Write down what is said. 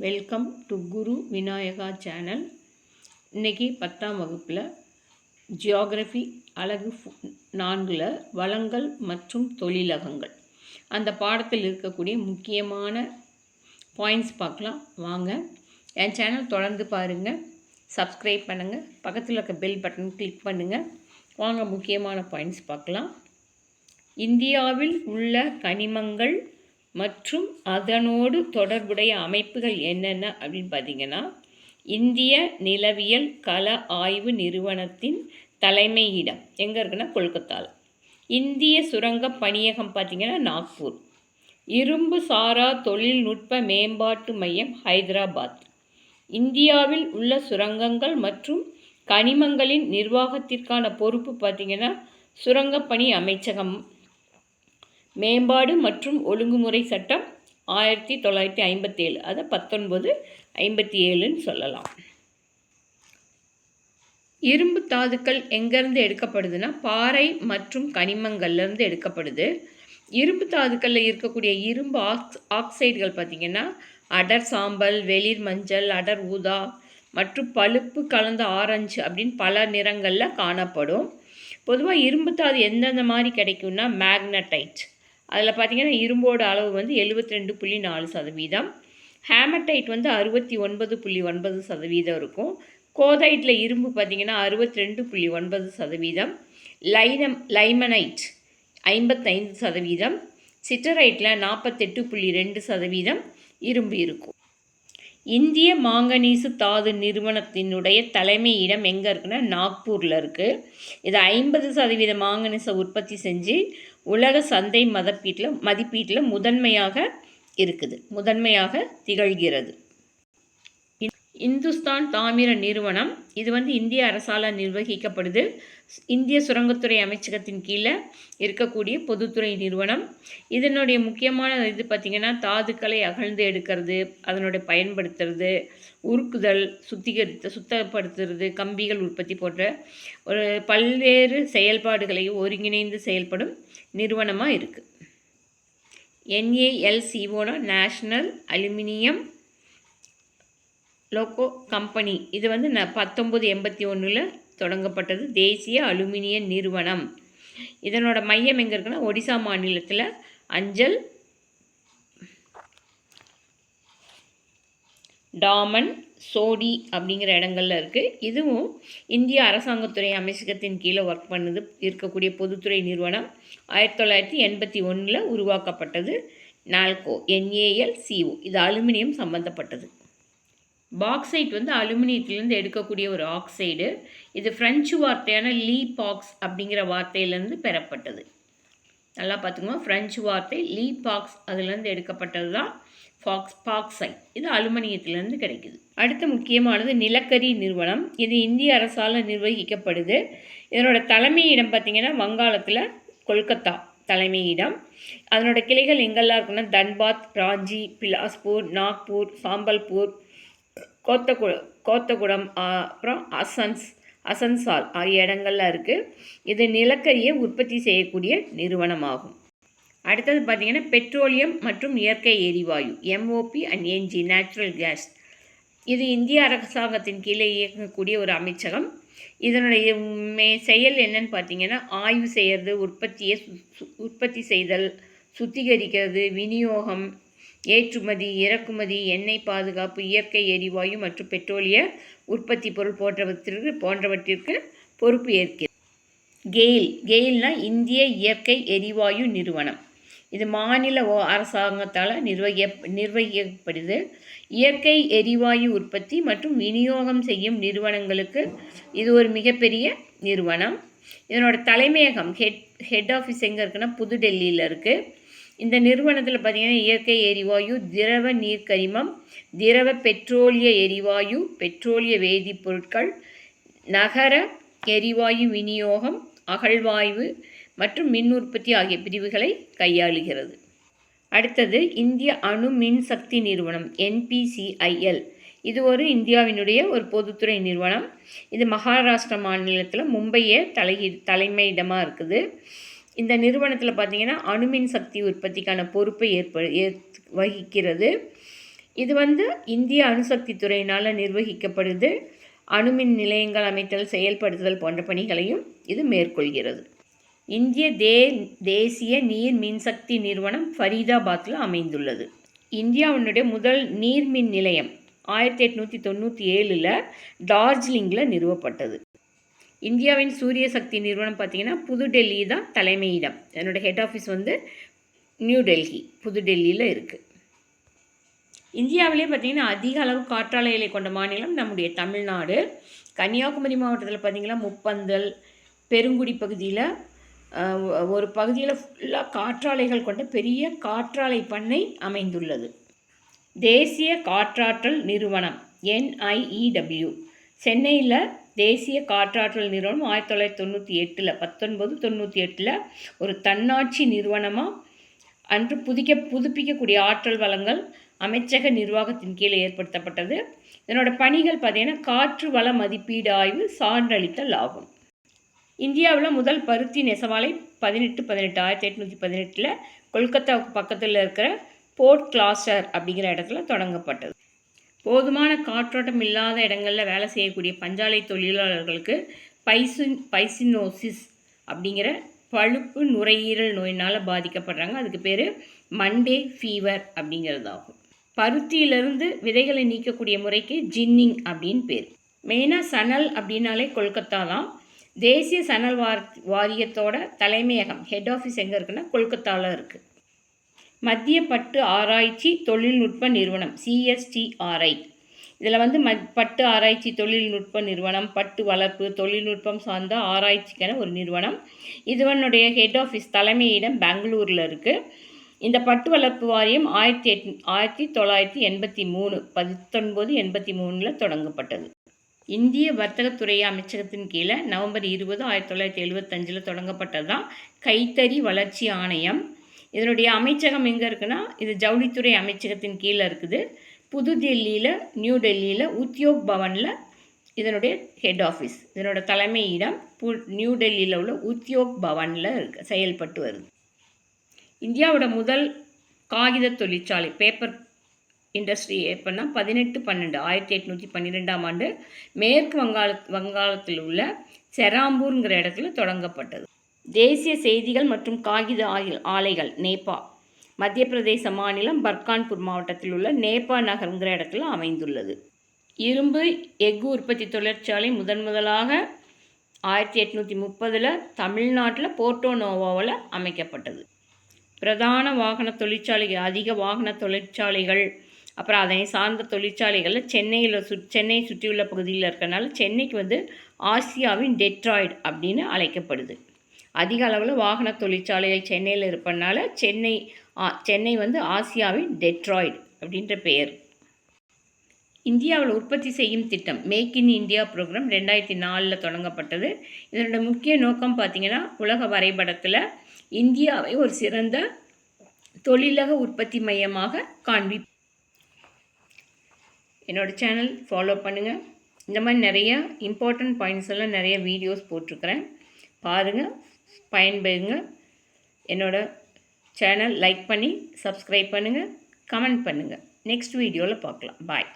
Welcome to Guru Vinayaka channel இன்றைக்கி பத்தாம் வகுப்பில் ஜியாகிரஃபி அழகு ஃபு- நான்கில் வளங்கள் மற்றும் தொழிலகங்கள். அந்த பாடத்தில் இருக்கக்கூடிய முக்கியமான பாயிண்ட்ஸ் பார்க்கலாம். வாங்க. என் சேனல் தொடர்ந்து பாருங்கள் சப்ஸ்கிரைப் பண்ணுங்கள் பக்கத்தில் இருக்க பெல் பட்டன் கிளிக் பண்ணுங்கள் வாங்க முக்கியமான பாயிண்ட்ஸ் பார்க்கலாம். இந்தியாவில் உள்ள கனிமங்கள் மற்றும் அதனோடு தொடர்புடைய அமைப்புகள் என்னென்ன அப்படின்னு பார்த்தீங்கன்னா இந்திய நிலவியல் கல ஆய்வு நிறுவனத்தின் தலைமையிடம். எங்கே இருக்குன்னா கொல்கத்தாவில் இந்திய சுரங்க பணியகம் பார்த்தீங்கன்னா நாக்பூர். இரும்பு சாரா தொழில்நுட்ப மேம்பாட்டு மையம் ஹைதராபாத். இந்தியாவில் உள்ள சுரங்கங்கள் மற்றும் கனிமங்களின் நிர்வாகத்திற்கான பொறுப்பு பார்த்தீங்கன்னா சுரங்கப்பணி அமைச்சகம் மேம்பாடு மற்றும் ஒழுங்குமுறை சட்டம் ஆயிரத்தி தொள்ளாயிரத்தி ஐம்பத்தேழு. அதை பத்தொன்பது ஐம்பத்தி ஏழுன்னு சொல்லலாம். இரும்பு தாதுக்கள் எங்கேருந்து எடுக்கப்படுதுன்னா பாறை மற்றும் கனிமங்கள்லேருந்து எடுக்கப்படுது. இரும்பு தாதுக்களில் இருக்கக்கூடிய இரும்பு ஆக்ஸ் ஆக்சைடுகள் பார்த்திங்கன்னா அடர் சாம்பல் வெளிர் மஞ்சள் அடர் ஊதா மற்றும் பழுப்பு கலந்த ஆரஞ்சு அப்படின்னு பல நிறங்களில் காணப்படும். பொதுவாக இரும்பு தாது எந்தெந்த மாதிரி கிடைக்கும்னா மேக்னடைட் அதில் பார்த்தீங்கன்னா இரும்போட அளவு வந்து 72.4% ரெண்டு புள்ளி நாலு சதவீதம். ஹேமடைட் வந்து அறுபத்தி ஒன்பது புள்ளி ஒன்பது சதவீதம் இருக்கும். கோதைட்டில் இரும்பு பார்த்தீங்கன்னா அறுபத்தி ரெண்டு புள்ளி ஒன்பது சதவீதம். லைனம் லைமனைட் ஐம்பத்தைந்து சதவீதம். சிட்டரைட்டில் நாற்பத்தெட்டு புள்ளி ரெண்டு சதவீதம் இரும்பு இருக்கும். இந்திய மாங்கனீசு தாது நிறுவனத்தினுடைய தலைமையிடம் எங்கே இருக்குன்னா நாக்பூரில் இருக்குது இது ஐம்பது சதவீத மாங்கனீசை உற்பத்தி செஞ்சு உலக சந்தை மதிப்பீட்டில் மதிப்பீட்டில் முதன்மையாக இருக்குது. முதன்மையாக திகழ்கிறது. இந்துஸ்தான் தாமிர நிறுவனம். இது வந்து இந்திய அரசால் நிர்வகிக்கப்படுது. இந்திய சுரங்கத்துறை அமைச்சகத்தின் கீழே இருக்கக்கூடிய பொதுத்துறை நிறுவனம். இதனுடைய முக்கியமான இது பார்த்திங்கன்னா தாதுக்களை அகழ்ந்து எடுக்கிறது அதனுடைய பயன்படுத்துறது உருக்குதல் சுத்திகரித்து சுத்தப்படுத்துறது கம்பிகள் உற்பத்தி போன்ற ஒரு பல்வேறு செயல்பாடுகளை ஒருங்கிணைந்து செயல்படும் நிறுவனமாக இருக்குது என்ஏஎல்சிஓனா நேஷ்னல் அலுமினியம் லோகோ கம்பெனி. இது வந்து ந பத்தொம்பது எண்பத்தி ஒன்றில் தொடங்கப்பட்டது. தேசிய அலுமினிய நிறுவனம். இதனோட மையம் எங்கே இருக்குன்னா ஒடிசா மாநிலத்தில் அஞ்சல் டாமன் சோடி அப்படிங்கிற இடங்கள்ல இருக்குது இதுவும் இந்திய அரசாங்கத்துறை அமைச்சகத்தின் கீழே ஒர்க் பண்ணுது இருக்கக்கூடிய பொதுத்துறை நிறுவனம். ஆயிரத்தி தொள்ளாயிரத்தி எண்பத்தி ஒன்றில் உருவாக்கப்பட்டது நால்கோ என்ஏஎல் சிஓ இது அலுமினியம் சம்மந்தப்பட்டது பாக்சைட் வந்து அலுமினியத்திலேருந்து எடுக்கக்கூடிய ஒரு ஆக்சைடு இது ஃப்ரெஞ்சு வார்த்தையான லீ பாக்ஸ் அப்படிங்கிற வார்த்தையிலேருந்து பெறப்பட்டது. நல்லா பார்த்துக்கோங்க. ஃப்ரெஞ்சு வார்த்தை லீ பாக்ஸ் அதுலேருந்து எடுக்கப்பட்டது தான் ஃபாக்ஸ் பாக்சைட் இது அலுமினியத்திலேருந்து கிடைக்குது. அடுத்த முக்கியமானது நிலக்கரி நிறுவனம். இது இந்திய அரசால் நிர்வகிக்கப்படுது. இதனோட தலைமையிடம் பார்த்திங்கன்னா வங்காளத்தில் கொல்கத்தா தலைமையிடம் அதனோட கிளைகள் எங்கெல்லாம் இருக்குன்னா தன்பாத் ராஞ்சி பிலாஸ்பூர் நாக்பூர் சாம்பல்பூர் கோத்தகு கோத்தகுடம் அப்புறம் அசன்ஸ் அசன்சால் ஆகிய இடங்கள்லாம் இருக்குது இது நிலக்கரியை உற்பத்தி செய்யக்கூடிய நிறுவனமாகும். அடுத்தது பார்த்திங்கன்னா பெட்ரோலியம் மற்றும் இயற்கை எரிவாயு MOP and NG natural gas இது இந்திய அரசாங்கத்தின் கீழே இயங்கக்கூடிய ஒரு அமைச்சகம். இதனுடைய மே செயல் என்னன்னு பார்த்தீங்கன்னா ஆய்வு செய்கிறது உற்பத்தியை சு- சு- உற்பத்தி செய்தல் சுத்திகரிக்கிறது விநியோகம் ஏற்றுமதி இறக்குமதி எண்ணெய் பாதுகாப்பு இயற்கை எரிவாயு மற்றும் பெட்ரோலிய உற்பத்தி பொருள் போன்றவற்றிற்கு போன்றவற்றிற்கு பொறுப்பு ஏற்கிறது. கெயில் கெயில்னா இந்திய இயற்கை எரிவாயு நிறுவனம். இது மாநில ஓ- அரசாங்கத்தால் நிர்வகிய நிர்வகிக்கப்படுது. இயற்கை எரிவாயு உற்பத்தி மற்றும் விநியோகம் செய்யும் நிறுவனங்களுக்கு இது ஒரு மிகப்பெரிய நிறுவனம். இதனோட தலைமையகம் ஹெட் ஹெட் ஆஃபீஸ் எங்கே இருக்குன்னா புதுடெல்லியில் இருக்குது இந்த நிறுவனத்தில் பார்த்தீங்கன்னா இயற்கை எரிவாயு திரவ நீர்க்கரிமம் திரவ பெட்ரோலிய எரிவாயு பெட்ரோலிய வேதிப்பொருட்கள் நகர எரிவாயு விநியோகம் அகழ்வாய்வு மற்றும் மின் உற்பத்தி ஆகிய பிரிவுகளை கையாளுகிறது. அடுத்தது இந்திய அணு மின்சக்தி நிறுவனம் என்பிசிஐஎல் இது ஒரு இந்தியாவினுடைய ஒரு பொதுத்துறை நிறுவனம். இது மகாராஷ்டிரா மாநிலத்தில் மும்பையே தலை தலைமையிடமாக இருக்குது. இந்த நிறுவனத்தில் பார்த்தீங்கன்னா அணுமின் சக்தி உற்பத்திக்கான பொறுப்பை ஏற்ப ஏற் வகிக்கிறது. இது வந்து இந்திய அணுசக்தி துறையினால் நிர்வகிக்கப்படுது. அணுமின் நிலையங்கள் அமைத்தல் செயல்படுத்துதல் போன்ற பணிகளையும் இது மேற்கொள்கிறது. இந்திய தே தேசிய நீர் மின்சக்தி நிறுவனம் ஃபரீதாபாத்தில் அமைந்துள்ளது. இந்தியாவினுடைய முதல் நீர்மின் நிலையம் ஆயிரத்தி எட்நூற்றி தொண்ணூற்றி ஏழில் டார்ஜிலிங்கில் நிறுவப்பட்டது. இந்தியாவின் சூரிய சக்தி நிறுவனம் பார்த்திங்கன்னா புதுடெல்லி தான் தலைமையிடம். என்னோடய ஹெட் ஆஃபீஸ் வந்து நியூ டெல்லி புதுடெல்லியில் இருக்குது இந்தியாவிலே பார்த்திங்கன்னா அதிக அளவு காற்றாலைகளை கொண்ட மாநிலம் நம்முடைய தமிழ்நாடு. கன்னியாகுமரி மாவட்டத்தில் பார்த்திங்கன்னா முப்பந்தல் பெருங்குடி பகுதியில் ஒரு பகுதியில் ஃபுல்லாக காற்றாலைகள் கொண்ட பெரிய காற்றாலை பண்ணை அமைந்துள்ளது. தேசிய காற்றாற்றல் நிறுவனம் என்ஐஇடபிள்யூ சென்னையில் தேசிய காற்றாற்றல் நிறுவனம் ஆயிரத்தி தொள்ளாயிரத்தி தொண்ணூற்றி எட்டில் பத்தொன்பது தொண்ணூற்றி எட்டில் ஒரு தன்னாட்சி நிறுவனமாக அன்று புதிக்க புதுப்பிக்கக்கூடிய ஆற்றல் வளங்கள் அமைச்சக நிர்வாகத்தின் கீழே ஏற்படுத்தப்பட்டது. இதனோட பணிகள் பார்த்தீங்கன்னா காற்று வள மதிப்பீடு ஆய்வு சான்றளித்தல் ஆகும் இந்தியாவில் முதல் பருத்தி நெசவாலை பதினெட்டு பதினெட்டு ஆயிரத்தி எட்நூற்றி பதினெட்டில் கொல்கத்தாவுக்கு பக்கத்தில் இருக்கிற போர்ட் கிளாஸ்டர் அப்படிங்கிற இடத்துல தொடங்கப்பட்டது. போதுமான காற்றோட்டம் இல்லாத இடங்களில் வேலை செய்யக்கூடிய பஞ்சாலை தொழிலாளர்களுக்கு பைசின் பைசினோசிஸ் அப்படிங்கிற பழுப்பு நுரையீரல் நோயினால் பாதிக்கப்படுறாங்க. அதுக்கு பேர் மண்டே ஃபீவர் அப்படிங்கிறதாகும். பருத்தியிலிருந்து விதைகளை நீக்கக்கூடிய முறைக்கு ஜின்னிங் அப்படின்னு பேர். மெயினாக சணல் அப்படின்னாலே கொல்கத்தா தான் தேசிய சணல் வார் வாரியத்தோட தலைமையகம் ஹெட் ஆஃபீஸ் எங்கே இருக்குன்னா கொல்கத்தாவில் இருக்குது மத்திய பட்டு ஆராய்ச்சி தொழில்நுட்ப நிறுவனம் சிஎஸ்டிஆர்ஐ. இதில் வந்து மத் பட்டு ஆராய்ச்சி தொழில்நுட்ப நிறுவனம் பட்டு வளர்ப்பு தொழில்நுட்பம் சார்ந்த ஆராய்ச்சிக்கான ஒரு நிறுவனம். இதுவனுடைய ஹெட் ஆஃபீஸ் தலைமையிடம் பெங்களூரில் இருக்குது இந்த பட்டு வளர்ப்பு வாரியம் ஆயிரத்தி எட் ஆயிரத்தி தொள்ளாயிரத்தி எண்பத்தி மூணு பத்தொன்பது எண்பத்தி மூணில் தொடங்கப்பட்டது. இந்திய வர்த்தகத்துறை அமைச்சகத்தின் கீழே நவம்பர் இருபது ஆயிரத்தி தொள்ளாயிரத்தி எழுபத்தஞ்சில் தொடங்கப்பட்டது தான் கைத்தறி வளர்ச்சி ஆணையம். இதனுடைய அமைச்சகம் எங்கே இருக்குன்னா இது ஜவுளித்துறை அமைச்சகத்தின் கீழே இருக்குது. புதுடெல்லியில் நியூ டெல்லியில் உத்தியோக் பவனில் இதனுடைய ஹெட் ஆஃபீஸ் இதனோட தலைமையிடம் பு நியூ டெல்லியில் உள்ள உத்தியோக் பவனில் இருக்கு செயல்பட்டு வருது. இந்தியாவோட முதல் காகித தொழிற்சாலை பேப்பர் இண்டஸ்ட்ரி எப்போன்னா பதினெட்டு பன்னெண்டு ஆயிரத்தி எட்நூற்றி பன்னிரெண்டாம் ஆண்டு மேற்கு வங்காள வங்காளத்தில் உள்ள செராம்பூருங்கிற இடத்துல தொடங்கப்பட்டது. தேசிய செய்திகள் மற்றும் காகித ஆலைகள் நேபா மத்திய பிரதேச மாநிலம் பர்கான்பூர் மாவட்டத்தில் உள்ள நேபா நகருங்கிற இடத்துல அமைந்துள்ளது. இரும்பு எஃகு உற்பத்தி தொழிற்சாலை முதன் முதலாக ஆயிரத்தி எட்நூற்றி முப்பதில் தமிழ்நாட்டில் போர்ட்டோனோவாவில் அமைக்கப்பட்டது. பிரதான வாகன தொழிற்சாலைகள் அதிக வாகன தொழிற்சாலைகள் அப்புறம் அதனை சார்ந்த தொழிற்சாலைகளில் சென்னையில் சு சென்னை சுற்றியுள்ள பகுதியில் இருக்கிறனால சென்னைக்கு வந்து ஆசியாவின் டெட்ராய்டு அப்படின்னு அழைக்கப்படுது. அதிக அளவில் வாகன தொழிற்சாலைகள் சென்னையில் இருப்பதனால சென்னை சென்னை வந்து ஆசியாவின் டெட்ராய்டு அப்படின்ற பெயர். இந்தியாவில் உற்பத்தி செய்யும் திட்டம் மேக் இன் இந்தியா ப்ரோக்ராம் ரெண்டாயிரத்தி நாலில் தொடங்கப்பட்டது. இதனோட முக்கிய நோக்கம் பார்த்திங்கன்னா உலக வரைபடத்தில் இந்தியாவை ஒரு சிறந்த தொழிலக உற்பத்தி மையமாக காண்பி என்னோடய சேனல் ஃபாலோ பண்ணுங்கள் இந்த மாதிரி நிறைய இம்பார்ட்டண்ட் பாயிண்ட்ஸ் எல்லாம் நிறைய வீடியோஸ் போட்டிருக்கிறேன். பாருங்கள் பயன்பெறுங்க. என்னோடய சேனல் லைக் பண்ணி சப்ஸ்கிரைப் பண்ணுங்கள் கமெண்ட் பண்ணுங்கள் நெக்ஸ்ட் வீடியோவில் பார்க்கலாம். பாய்